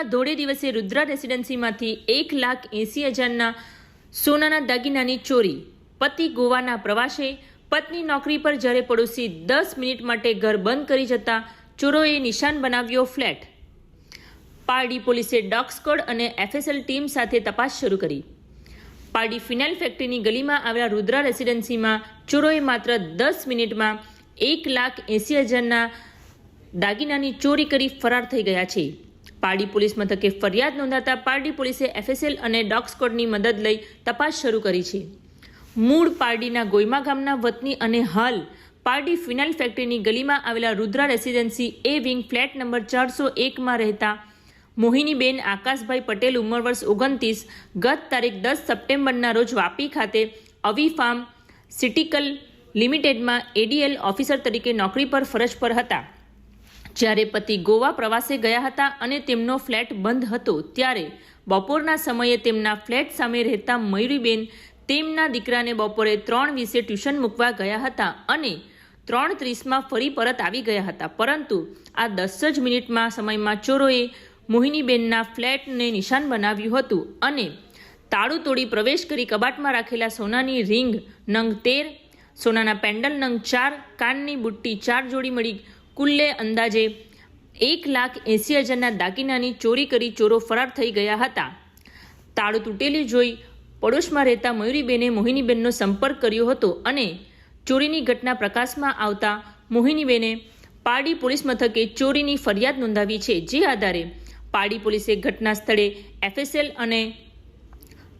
પારડીમાં ધોળે દિવસે રુદ્રા રેસિડેન્સીમાંથી એક લાખ એંસી હજારના સોનાના દાગીનાની ચોરી. પતિ ગોવાના પ્રવાસે પત્ની નોકરી પર જ્યારે પડોશી દસ મિનિટ માટે ઘર બંધ કરી જતા ચોરોએ નિશાન બનાવ્યો ફ્લેટ. પારડી પોલીસે ડોગ સ્કોડ અને એફએસએલ ટીમ સાથે તપાસ શરૂ કરી. પારડી ફિનાઇલ ફેક્ટરીની ગલીમાં આવેલા રુદ્રા રેસિડેન્સીમાં ચોરોએ માત્ર દસ મિનિટમાં એક લાખ એંસી હજારના દાગીનાની ચોરી કરી ફરાર થઈ ગયા છે. પારડી પોલીસ મથકે ફરિયાદ નોંધાતા પારડી પોલીસે એફએસએલ અને ડોગ સ્કોડની મદદ લઈ તપાસ શરૂ કરી છે. મૂળ પારડીના ગોયમા ગામના વતની અને હાલ પારડી ફિનાઇલ ફેક્ટરીની ગલીમાં આવેલા Rudra residency A wing flat number ચારસો એકમાં રહેતા મોહિનીબેન આકાશભાઈ પટેલ ઉંમર વર્ષ ઓગણત્રીસ ગત તારીખ દસ સપ્ટેમ્બરના રોજ વાપી ખાતે અવી ફાર્મ સિટીકલ લિમિટેડમાં એડીએલ ઓફિસર તરીકે નોકરી પર ફરજ પર હતા. જ્યારે પતિ ગોવા પ્રવાસે ગયા હતા અને તેમનો ફ્લેટ બંધ હતો, ત્યારે બપોરના સમયે તેમના ફ્લેટ સામે રહેતા મયુરીબેન તેમના દીકરાને બપોરે ત્રણ વીસે ટ્યુશન મૂકવા ગયા હતા અને ત્રણ ત્રીસમાં ફરી પરત આવી ગયા હતા. પરંતુ આ દસ જ મિનિટમાં સમયમાં ચોરોએ મોહિનીબેનના ફ્લેટને નિશાન બનાવ્યું હતું અને તાળું તોડી પ્રવેશ કરી કબાટમાં રાખેલા સોનાની રિંગ નંગ તેર, સોનાના પેન્ડલ નંગ ચાર, કાનની બુટ્ટી ચાર જોડી મળી કુલ્લે અંદાજે એક લાખ એંસી હજારના દાગીનાની ચોરી કરી ચોરો ફરાર થઈ ગયા હતા. તાળું તૂટેલી જોઈ પડોશમાં રહેતા મયુરીબેને મોહિનીબેનનો સંપર્ક કર્યો હતો અને ચોરીની ઘટના પ્રકાશમાં આવતા મોહિનીબેને પારડી પોલીસ મથકે ચોરીની ફરિયાદ નોંધાવી છે. જે આધારે પારડી પોલીસે ઘટના સ્થળે એફએસએલ અને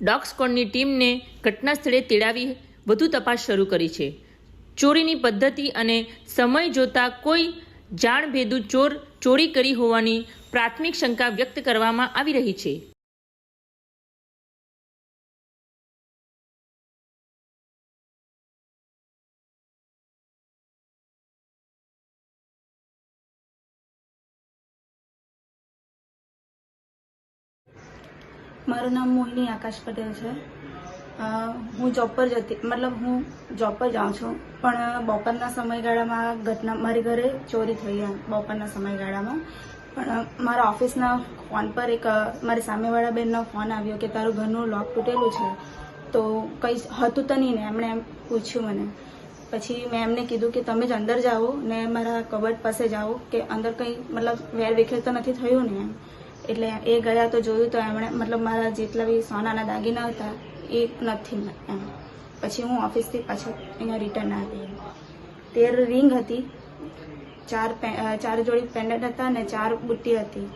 ડોગ સ્કોડની ટીમને ઘટના સ્થળે તેડાવી વધુ તપાસ શરૂ કરી છે. ચોરીની પદ્ધતિ અને સમય જોતા કોઈ જાણભેદુ ચોર ચોરી કરી હોવાની પ્રાથમિક શંકા વ્યક્ત કરવામાં આવી રહી છે. મારું નામ મોહિની આકાશ પટેલ છે. હું જોબ પર જતી, મતલબ હું જોબ પર જાઉં છું. પણ બપોરના સમયગાળામાં ઘટના, મારી ઘરે ચોરી થઈ બપોરના સમયગાળામાં. પણ મારા ઓફિસના ફોન પર એક, મારી સામેવાળા બેનનો ફોન આવ્યો કે તારું ઘરનું લોક તૂટેલું છે. તો કંઈ હતું તો નહીં ને, એમણે એમ પૂછ્યું મને. પછી મેં એમને કીધું કે તમે જ અંદર જાઓ ને મારા કબટ પાસે જાઓ કે અંદર કંઈ મતલબ વેર વિખેર તો નથી થયું ને એમ. એટલે એ ગયા તો જોયું તો એમણે, મતલબ મારા જેટલા બી સોનાના દાગીના હતા એ નથી એમ. પછી હું ઓફિસથી પાછું અહીંયા રિટર્ન આવી તેર રિંગ હતી. ચાર ચાર જોડી પેન્ડન્ટ હતા ને ચાર બુટ્ટી હતી.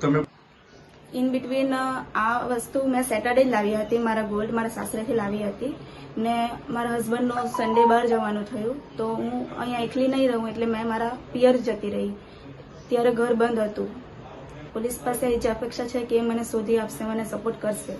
તમે ઇન બિટવીન આ વસ્તુ મેં સેટરડે જ લાવી હતી મારા ગોલ્ડ મારા સાસરેથી લાવી હતી. ને મારા હસબન્ડનો સન્ડે બહાર જવાનું થયું. તો હું અહીંયા એકલી નહીં રહું એટલે મેં મારા પિયર જતી રહી. ત્યારે ઘર બંધ હતું. પોલીસ પાસે એ જ અપેક્ષા છે કે એ મને શોધી આપશે મને સપોર્ટ કરશે.